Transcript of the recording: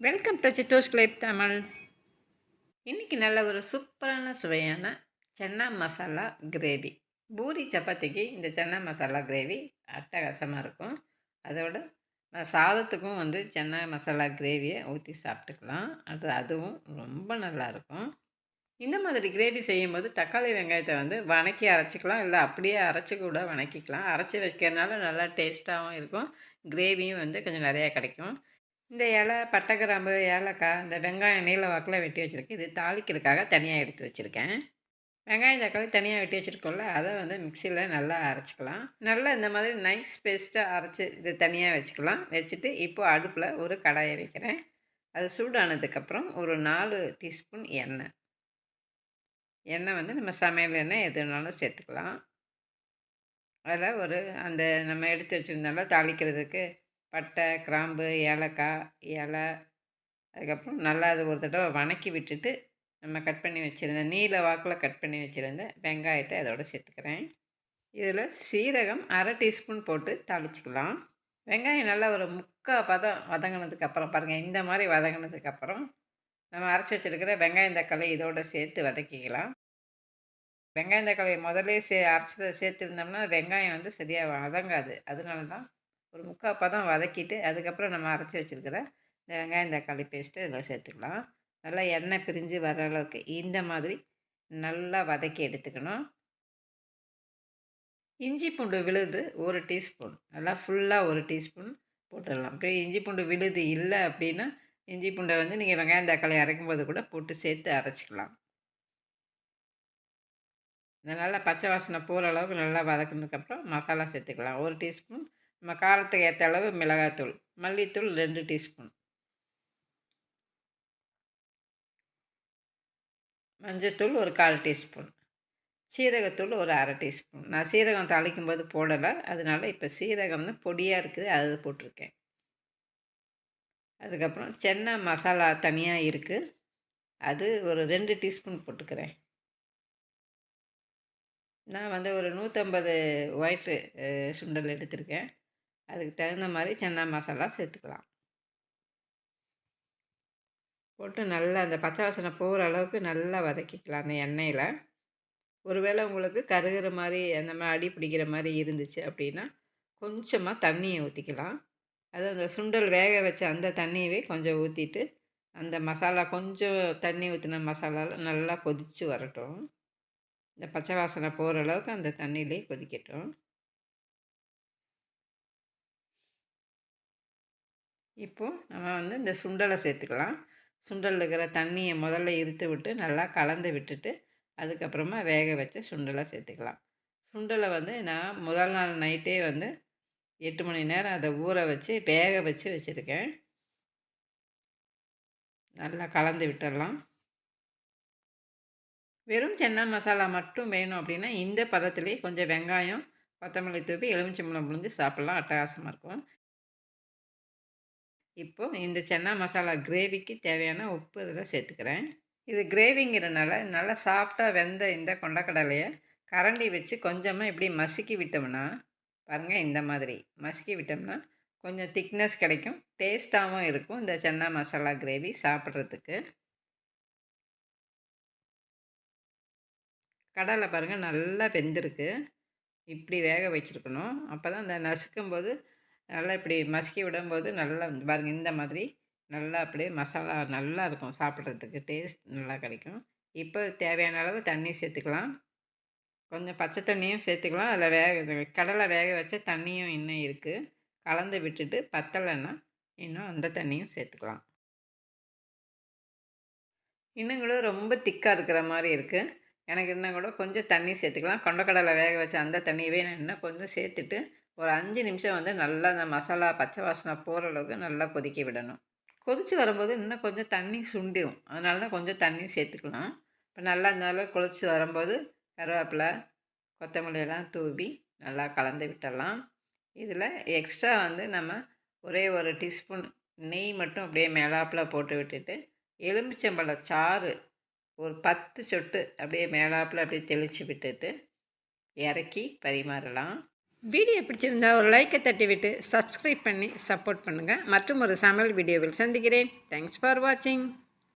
Welcome to சித்தோஸ் Clive Tamil இன்றைக்கி நல்ல ஒரு சூப்பரான சுவையான சென்னா மசாலா கிரேவி பூரி சப்பாத்திக்கு இந்த சென்னா மசாலா கிரேவி அட்டகாசமாக இருக்கும். அதோட சாதத்துக்கும் வந்து சென்னா மசாலா கிரேவியை ஊற்றி சாப்பிட்டுக்கலாம். அது அதுவும் ரொம்ப நல்லாயிருக்கும் இந்த மாதிரி கிரேவி செய்யும்போது தக்காளி வெங்காயத்தை வந்து வணக்கி அரைச்சிக்கலாம். இல்லை அப்படியே அரைச்சி கூட வணக்கிக்கலாம். அரைச்சி வைக்கிறதுனால நல்லா டேஸ்ட்டாகவும் இருக்கும். கிரேவியும் வந்து கொஞ்சம் நிறையா கிடைக்கும். இந்த இலை பட்டை கிராம்பு ஏலக்காய் இந்த வெங்காயம் நீல வாக்கில் வெட்டி வச்சுருக்கேன். இது தாளிக்கிறதுக்காக தனியாக எடுத்து வச்சுருக்கேன். வெங்காயம் தக்காளி தனியாக வெட்டி வச்சுருக்கோம்ல அதை வந்து மிக்சியில் நல்லா அரைச்சிக்கலாம். நல்லா இந்த மாதிரி நைஸ் பேஸ்ட்டாக அரைச்சி இது தனியாக வச்சுக்கலாம். வச்சுட்டு இப்போது அடுப்பில் ஒரு கடாயை வைக்கிறேன். அது சூடானதுக்கப்புறம் ஒரு நாலு டீஸ்பூன் எண்ணெய். எண்ணெய் வந்து நம்ம சமையல் எண்ணெய் எது வேணாலும் சேர்த்துக்கலாம். அதில் ஒரு அந்த நம்ம எடுத்து வச்சுருந்தாலும் தாளிக்கிறதுக்கு பட்டை கிராம்பு ஏலக்காய் இலை அதுக்கப்புறம் நல்லா அது ஒரு தடவை வணக்கி விட்டுட்டு நம்ம கட் பண்ணி வச்சுருந்த நீல வாக்கில் கட் பண்ணி வச்சுருந்த வெங்காயத்தை அதோட சேர்த்துக்கிறேன். இதில் சீரகம் அரை டீஸ்பூன் போட்டு தாளிச்சிக்கலாம். வெங்காயம் நல்லா ஒரு முக்கால் பதம் வதங்கினதுக்கப்புறம் பாருங்கள் இந்த மாதிரி வதங்கினதுக்கப்புறம் நம்ம அரைச்சி வச்சுருக்கிற வெங்காயம் தக்காளி இதோடு சேர்த்து வதக்கிக்கலாம். வெங்காயம் தக்காளி முதலே சே அரைச்சதை சேர்த்துருந்தோம்னா வெங்காயம் வந்து சரியாக வதங்காது. அதனால தான் ஒரு முக்கால் பதம் வதக்கிட்டு அதுக்கப்புறம் நம்ம அரைச்சி வச்சுருக்கிற இந்த வெங்காயம் தக்காளி பேஸ்ட்டு இதில் சேர்த்துக்கலாம். நல்லா எண்ணெய் பிரிஞ்சு வர அளவுக்கு இந்த மாதிரி நல்லா வதக்கி எடுத்துக்கணும். இஞ்சி பூண்டு விழுது ஒரு டீஸ்பூன். நல்லா ஃபுல்லாக ஒரு டீஸ்பூன் போட்டுடலாம். இப்போ இஞ்சி பூண்டு விழுது இல்லை அப்படின்னா இஞ்சி பூண்டை வந்து நீங்கள் வெங்காயம் தக்காளி அரைக்கும்போது கூட போட்டு சேர்த்து அரைச்சிக்கலாம். இந்த நல்லா பச்சை வாசனை போகிற அளவுக்கு நல்லா வதக்கினதுக்கப்புறம் மசாலா சேர்த்துக்கலாம். ஒரு டீஸ்பூன் நம்ம காரத்துக்கு ஏற்ற அளவு மிளகாத்தூள் மல்லித்தூள் ரெண்டு டீஸ்பூன். மஞ்சத்தூள் ஒரு கால் டீஸ்பூன். சீரகத்தூள் ஒரு அரை டீஸ்பூன். நான் சீரகம் தாளிக்கும் போது போடலை. அதனால் இப்போ சீரகம் வந்து பொடியாக இருக்குது. அது போட்டிருக்கேன். அதுக்கப்புறம் சென்னை மசாலா தனியாக இருக்குது அது ஒரு ரெண்டு டீஸ்பூன் போட்டுக்கிறேன். நான் வந்து ஒரு நூற்றம்பது ஒயிட் சுண்டல் எடுத்திருக்கேன். அதுக்கு தகுந்த மாதிரி சன்னா மசாலா சேர்த்துக்கலாம் போட்டு நல்லா அந்த பச்சை வாசனை போகிற அளவுக்கு நல்லா வதக்கிக்கலாம் அந்த எண்ணெயில். ஒருவேளை உங்களுக்கு கருகிற மாதிரி அந்த மாதிரி அடி பிடிக்கிற மாதிரி இருந்துச்சு அப்படின்னா கொஞ்சமாக தண்ணியை ஊற்றிக்கலாம் அது அந்த சுண்டல் வேக வச்ச அந்த தண்ணியவே கொஞ்சம் ஊற்றிட்டு அந்த மசாலா கொஞ்சம் தண்ணி ஊற்றின மசாலாவில் நல்லா கொதித்து வரட்டும். இந்த பச்சை வாசனை போகிற அளவுக்கு அந்த தண்ணியிலே கொதிக்கட்டும். இப்போது நம்ம வந்து இந்த சுண்டலை சேர்த்துக்கலாம். சுண்டலில் இருக்கிற தண்ணியை முதல்ல இருத்து விட்டு நல்லா கலந்து விட்டுட்டு அதுக்கப்புறமா வேக வச்ச சுண்டலை சேர்த்துக்கலாம். சுண்டலை வந்து நான் முதல் நாள் நைட்டே வந்து எட்டு மணி நேரம் அதை ஊற வச்சு வேக வச்சு வச்சுருக்கேன். நல்லா கலந்து விட்டுடலாம். வெறும் சென்னா மசாலா மட்டும் வேணும் அப்படின்னா இந்த பதத்துலேயே கொஞ்சம் வெங்காயம் கொத்தமல்லி தூப்பி எலுமிச்சம்பழம் புழிஞ்சு சாப்பிட்லாம். அட்டகாசமாக இருக்கும். இப்போது இந்த சென்னா மசாலா கிரேவிக்கு தேவையான உப்பு இதில் சேர்த்துக்கிறேன். இது கிரேவிங்கிறனால நல்லா சாஃப்டாக வெந்த இந்த கொண்டக்கடலையை கரண்டி வச்சு கொஞ்சமாக இப்படி மசுக்கி விட்டோம்னா பாருங்கள் இந்த மாதிரி மசுக்கி விட்டோம்னா கொஞ்சம் திக்னஸ் கிடைக்கும் டேஸ்ட்டாகவும் இருக்கும் இந்த சென்னா மசாலா கிரேவி சாப்பிட்றதுக்கு. கடலை பாருங்கள் நல்லா வெந்திருக்கு. இப்படி வேக வச்சுருக்கணும். அப்போ தான் இந்த நசுக்கும் போது நல்லா இப்படி மசுக்கி விடும்போது நல்லா பாருங்கள் இந்த மாதிரி நல்லா அப்படியே மசாலா நல்லா இருக்கும் சாப்பிட்றதுக்கு. டேஸ்ட் நல்லா கிடைக்கும். இப்போ தேவையான அளவு தண்ணி சேர்த்துக்கலாம். கொஞ்சம் பச்சை தண்ணியும் சேர்த்துக்கலாம். அதில் வேக கடலை வேக வச்ச தண்ணியும் இன்னும் இருக்குது கலந்து விட்டுட்டு பத்தலைன்னா இன்னும் அந்த தண்ணியும் சேர்த்துக்கலாம். இன்னும் கூட ரொம்ப திக்காக இருக்கிற மாதிரி இருக்குது எனக்கு இன்னும் கூட கொஞ்சம் தண்ணி சேர்த்துக்கலாம். கொண்டக்கடலை வேக வச்ச அந்த தண்ணியவே நான் இன்னும் கொஞ்சம் சேர்த்துட்டு ஒரு அஞ்சு நிமிஷம் வந்து நல்லா அந்த மசாலா பச்சை வாசனை போகிற அளவுக்கு நல்லா கொதிக்க விடணும். கொதித்து வரும்போது இன்னும் கொஞ்சம் தண்ணி சுண்டிடும் அதனால தான் கொஞ்சம் தண்ணி சேர்த்துக்கலாம். இப்போ நல்லா இருந்தாலும் அளவுக்கு கொதித்து வரும்போது கருவேப்பிலை கொத்தமல்லியெல்லாம் தூவி நல்லா கலந்து விட்டுடலாம். இதில் எக்ஸ்ட்ரா வந்து நம்ம ஒரே ஒரு டீஸ்பூன் நெய் மட்டும் அப்படியே மேலாப்பில் போட்டு விட்டுட்டு எலுமிச்சம்பழ சாறு ஒரு பத்து சொட்டு அப்படியே மேலாப்பில் அப்படியே தெளித்து விட்டுட்டு இறக்கி பரிமாறலாம். வீடியோ பிடிச்சிருந்தா ஒரு லைக்கை தட்டிவிட்டு சப்ஸ்கிரைப் பண்ணி சப்போர்ட் பண்ணுங்கள் மற்றும் ஒரு சமையல் வீடியோவில் சந்திக்கிறேன். தேங்க்ஸ் ஃபார் வாட்சிங்